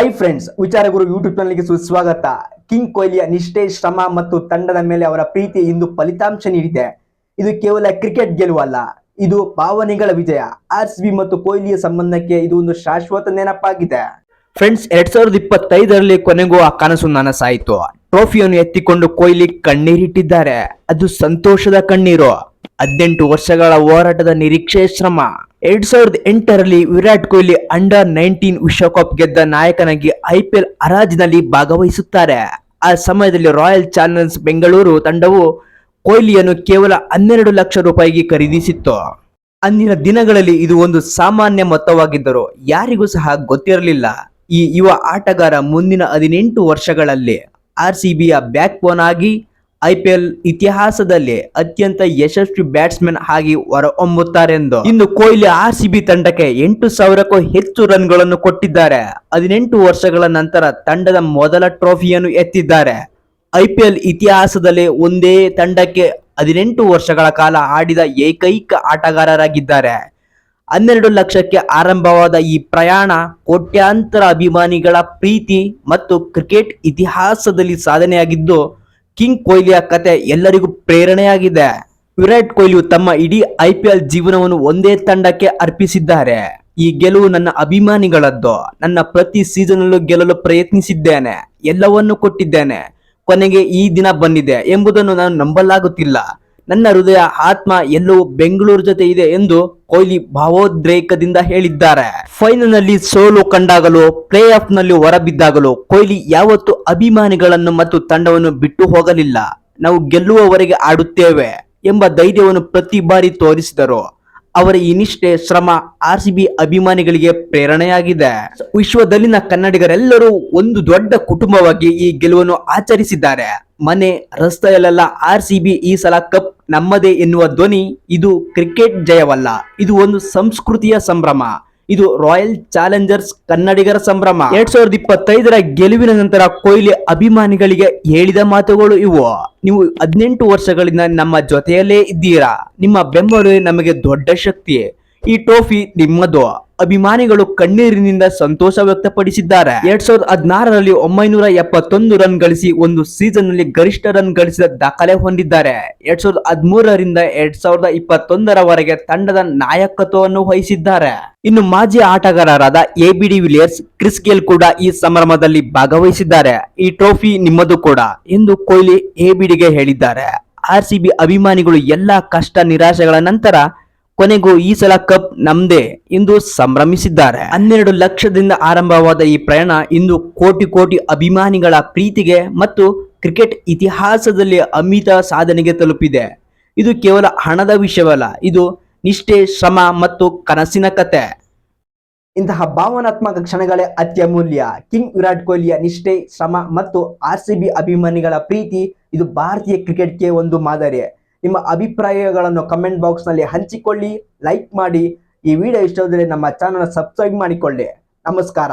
I friends ವಿಚಾರಗುರು YouTube ಚಾನಲ್ಗೆ ಸುಸ್ವಾಗತ. King ಕೊಹ್ಲಿಯ ನಿಷ್ಠೆ, ಶ್ರಮ ಮತ್ತು ತಂಡದ ಮೇಲೆ ಅವರ ಪ್ರೀತಿ ಇಂದು ಫಲಿತಾಂಶ ನೀಡಿದೆ. ಇದು ಕೇವಲ ಕ್ರಿಕೆಟ್ ಗೆಲುವಲ್ಲ ಇದು ಭಾವನೆಗಳ ವಿಜಯ. ಆರ್ ಸಿ ಬಿ ಮತ್ತು ಕೊಹ್ಲಿಯ ಸಂಬಂಧಕ್ಕೆ ಇದು ಒಂದು ಶಾಶ್ವತ ನೆನಪಾಗಿದೆ. ಫ್ರೆಂಡ್ಸ್ ಎರಡ್ ಸಾವಿರದ ಇಪ್ಪತ್ತೈದರಲ್ಲಿ ಕೊನೆಗೂ ಆ ಕನಸು ನನಸಾಯಿತು. ಟ್ರೋಫಿಯನ್ನು ಎತ್ತಿಕೊಂಡು ಕೊಹ್ಲಿ ಕಣ್ಣೀರಿಟ್ಟಿದ್ದಾರೆ. ಅದು ಸಂತೋಷದ ಕಣ್ಣೀರು. ಹದಿನೆಂಟು ವರ್ಷಗಳ ಹೋರಾಟದ ನಿರೀಕ್ಷೆ ಶ್ರಮ. ಎರಡ್ ಸಾವಿರದ ಎಂಟರಲ್ಲಿ ವಿರಾಟ್ ಕೊಹ್ಲಿ ಅಂಡರ್ ನೈನ್ಟೀನ್ ವಿಶ್ವಕಪ್ ಗೆದ್ದ ನಾಯಕನಾಗಿ ಐಪಿಎಲ್ ಹರಾಜಿನಲ್ಲಿ ಭಾಗವಹಿಸುತ್ತಾರೆ. ಆ ಸಮಯದಲ್ಲಿ ರಾಯಲ್ ಚಾಲೆಂಜರ್ಸ್ ಬೆಂಗಳೂರು ತಂಡವು ಕೊಹ್ಲಿಯನ್ನು ಕೇವಲ ಹನ್ನೆರಡು ಲಕ್ಷ ರೂಪಾಯಿಗೆ ಖರೀದಿಸಿತ್ತು. ಅಂದಿನ ದಿನಗಳಲ್ಲಿ ಇದು ಒಂದು ಸಾಮಾನ್ಯ ಮೊತ್ತವಾಗಿದ್ದರೂ ಯಾರಿಗೂ ಸಹ ಗೊತ್ತಿರಲಿಲ್ಲ. ಈ ಯುವ ಆಟಗಾರ ಮುಂದಿನ ಹದಿನೆಂಟು ವರ್ಷಗಳಲ್ಲಿ ಆರ್ ಸಿ ಬಿಯ ಬ್ಯಾಕ್ ಬೋನ್ ಆಗಿ ಐಪಿಎಲ್ ಇತಿಹಾಸದಲ್ಲಿ ಅತ್ಯಂತ ಯಶಸ್ವಿ ಬ್ಯಾಟ್ಸ್ಮನ್ ಆಗಿ ಹೊರಹೊಮ್ಮುತ್ತಾರೆಂದು. ಇನ್ನು ಕೊಹ್ಲಿ ಆರ್ ಸಿ ಬಿ ತಂಡಕ್ಕೆ ಎಂಟು ಸಾವಿರಕ್ಕೂ ಹೆಚ್ಚು ರನ್ಗಳನ್ನು ಕೊಟ್ಟಿದ್ದಾರೆ. ಹದಿನೆಂಟು ವರ್ಷಗಳ ನಂತರ ತಂಡದ ಮೊದಲ ಟ್ರೋಫಿಯನ್ನು ಎತ್ತಿದ್ದಾರೆ. ಐಪಿಎಲ್ ಇತಿಹಾಸದಲ್ಲಿ ಒಂದೇ ತಂಡಕ್ಕೆ ಹದಿನೆಂಟು ವರ್ಷಗಳ ಕಾಲ ಆಡಿದ ಏಕೈಕ ಆಟಗಾರರಾಗಿದ್ದಾರೆ. ಹನ್ನೆರಡು ಲಕ್ಷಕ್ಕೆ ಆರಂಭವಾದ ಈ ಪ್ರಯಾಣ ಕೋಟ್ಯಾಂತರ ಅಭಿಮಾನಿಗಳ ಪ್ರೀತಿ ಮತ್ತು ಕ್ರಿಕೆಟ್ ಇತಿಹಾಸದಲ್ಲಿ ಸಾಧನೆಯಾಗಿದ್ದು ಕಿಂಗ್ ಕೊಹ್ಲಿಯ ಕತೆ ಎಲ್ಲರಿಗೂ ಪ್ರೇರಣೆಯಾಗಿದೆ. ವಿರಾಟ್ ಕೊಹ್ಲಿಯು ತಮ್ಮ ಇಡೀ ಐಪಿಎಲ್ ಜೀವನವನ್ನು ಒಂದೇ ತಂಡಕ್ಕೆ ಅರ್ಪಿಸಿದ್ದಾರೆ. ಈ ಗೆಲುವು ನನ್ನ ಅಭಿಮಾನಿಗಳದ್ದು. ನನ್ನ ಪ್ರತಿ ಸೀಸನಲ್ಲೂ ಗೆಲ್ಲಲು ಪ್ರಯತ್ನಿಸಿದ್ದೇನೆ. ಎಲ್ಲವನ್ನೂ ಕೊಟ್ಟಿದ್ದೇನೆ. ಕೊನೆಗೆ ಈ ದಿನ ಬಂದಿದೆ ಎಂಬುದನ್ನು ನಾನು ನಂಬಲಾಗುತ್ತಿಲ್ಲ. ನನ್ನ ಹೃದಯ, ಆತ್ಮ ಎಲ್ಲವೂ ಬೆಂಗಳೂರು ಜೊತೆ ಇದೆ ಎಂದು ಕೊಹ್ಲಿ ಭಾವೋದ್ರೇಕದಿಂದ ಹೇಳಿದ್ದಾರೆ. ಫೈನಲ್ನಲ್ಲಿ ಸೋಲು ಕಂಡಾಗಲೂ ಪ್ಲೇ ಆಫ್ನಲ್ಲಿ ಹೊರಬಿದ್ದಾಗಲೂ, ಕೊಹ್ಲಿ ಯಾವತ್ತೂ ಅಭಿಮಾನಿಗಳನ್ನು ಮತ್ತು ತಂಡವನ್ನು ಬಿಟ್ಟು ಹೋಗಲಿಲ್ಲ. ನಾವು ಗೆಲ್ಲುವವರೆಗೆ ಆಡುತ್ತೇವೆ ಎಂಬ ಧೈರ್ಯವನ್ನು ಪ್ರತಿ ಬಾರಿ ತೋರಿಸಿದರು. ಅವರ ಈ ನಿಷ್ಠೆ, ಶ್ರಮ ಆರ್ ಸಿ ಅಭಿಮಾನಿಗಳಿಗೆ ಪ್ರೇರಣೆಯಾಗಿದೆ. ವಿಶ್ವದಲ್ಲಿನ ಕನ್ನಡಿಗರೆಲ್ಲರೂ ಒಂದು ದೊಡ್ಡ ಕುಟುಂಬವಾಗಿ ಈ ಗೆಲುವನ್ನು ಆಚರಿಸಿದ್ದಾರೆ. ಮನೆ, ರಸ್ತೆಯಲ್ಲೆಲ್ಲ ಆರ್ ಸಿ ಈ ಸಲ ಕಪ್ ನಮ್ಮದೇ ಎನ್ನುವ ಧ್ವನಿ, ಇದು ಕ್ರಿಕೆಟ್ ಜಯವಲ್ಲ, ಇದು ಒಂದು ಸಂಸ್ಕೃತಿಯ ಸಂಭ್ರಮ. ಇದು ರಾಯಲ್ ಚಾಲೆಂಜರ್ಸ್ ಕನ್ನಡಿಗರ ಸಂಭ್ರಮ. ಎರಡ್ ಸಾವಿರದ ಇಪ್ಪತ್ತೈದರ ಗೆಲುವಿನ ನಂತರ ಕೊಹ್ಲಿ ಅಭಿಮಾನಿಗಳಿಗೆ ಹೇಳಿದ ಮಾತುಗಳು ಇವು. ನೀವು ಹದಿನೆಂಟು ವರ್ಷಗಳಿಂದ ನಮ್ಮ ಜೊತೆಯಲ್ಲೇ ಇದ್ದೀರಾ. ನಿಮ್ಮ ಬೆಂಬಲವೇ ನಮಗೆ ದೊಡ್ಡ ಶಕ್ತಿ. ಈ ಟ್ರೋಫಿ ನಿಮ್ಮದು. ಅಭಿಮಾನಿಗಳು ಕಣ್ಣೀರಿನಿಂದ ಸಂತೋಷ ವ್ಯಕ್ತಪಡಿಸಿದ್ದಾರೆ. ಎರಡ್ ಸಾವಿರದ ಹದಿನಾರರಲ್ಲಿ ಒಂಬೈನೂರ ಎಪ್ಪತ್ತೊಂದು ರನ್ ಗಳಿಸಿ ಒಂದು ಸೀಸನ್ನಲ್ಲಿ ಗರಿಷ್ಠ ರನ್ ಗಳಿಸಿದ ದಾಖಲೆ ಹೊಂದಿದ್ದಾರೆ. ಎರಡ್ ಸಾವಿರದ ಹದಿಮೂರರಿಂದ ಎರಡ್ ಸಾವಿರದ ಇಪ್ಪತ್ತೊಂದರವರೆಗೆ ತಂಡದ ನಾಯಕತ್ವವನ್ನು ವಹಿಸಿದ್ದಾರೆ. ಇನ್ನು ಮಾಜಿ ಆಟಗಾರರಾದ A B de Villiers, Chris Gayle ಕೂಡ ಈ ಸಂಭ್ರಮದಲ್ಲಿ ಭಾಗವಹಿಸಿದ್ದಾರೆ. ಈ ಟ್ರೋಫಿ ನಿಮ್ಮದು ಕೂಡ ಎಂದು ಕೊಹ್ಲಿ ಎ ಬಿಡಿಗೆ ಹೇಳಿದ್ದಾರೆ. ಆರ್ ಸಿ ಬಿ ಅಭಿಮಾನಿಗಳು ಎಲ್ಲಾ ಕಷ್ಟ ನಿರಾಶೆಗಳ ನಂತರ ಕೊನೆಗೂ ಈ ಸಲ ಕಪ್ ನಮ್ದೇ ಎಂದು ಸಂಭ್ರಮಿಸಿದ್ದಾರೆ. ಹನ್ನೆರಡು ಲಕ್ಷದಿಂದ ಆರಂಭವಾದ ಈ ಪ್ರಯಾಣ ಇಂದು ಕೋಟಿ ಕೋಟಿ ಅಭಿಮಾನಿಗಳ ಪ್ರೀತಿಗೆ ಮತ್ತು ಕ್ರಿಕೆಟ್ ಇತಿಹಾಸದಲ್ಲಿ ಅಮಿತ ಸಾಧನೆಗೆ ತಲುಪಿದೆ. ಇದು ಕೇವಲ ಹಣದ ವಿಷಯವಲ್ಲ, ಇದು ನಿಷ್ಠೆ, ಶ್ರಮ ಮತ್ತು ಕನಸಿನ ಕತೆ. ಇಂತಹ ಭಾವನಾತ್ಮಕ ಕ್ಷಣಗಳೇ ಅತ್ಯಮೂಲ್ಯ. ಕಿಂಗ್ ವಿರಾಟ್ ಕೊಹ್ಲಿಯ ನಿಷ್ಠೆ, ಶ್ರಮ ಮತ್ತು ಆರ್ ಸಿ ಬಿ ಅಭಿಮಾನಿಗಳ ಪ್ರೀತಿ ಇದು ಭಾರತೀಯ ಕ್ರಿಕೆಟ್ಗೆ ಒಂದು ಮಾದರಿ. ನಿಮ್ಮ ಅಭಿಪ್ರಾಯಗಳನ್ನು ಕಮೆಂಟ್ ಬಾಕ್ಸ್ನಲ್ಲಿ ಹಂಚಿಕೊಳ್ಳಿ ಲೈಕ್ ಮಾಡಿ. ಈ ವಿಡಿಯೋ ಇಷ್ಟವಾದರೆ ನಮ್ಮ ಚಾನಲ್ ಸಬ್ಸ್ಕ್ರೈಬ್ ಮಾಡಿಕೊಳ್ಳಿ. ನಮಸ್ಕಾರ.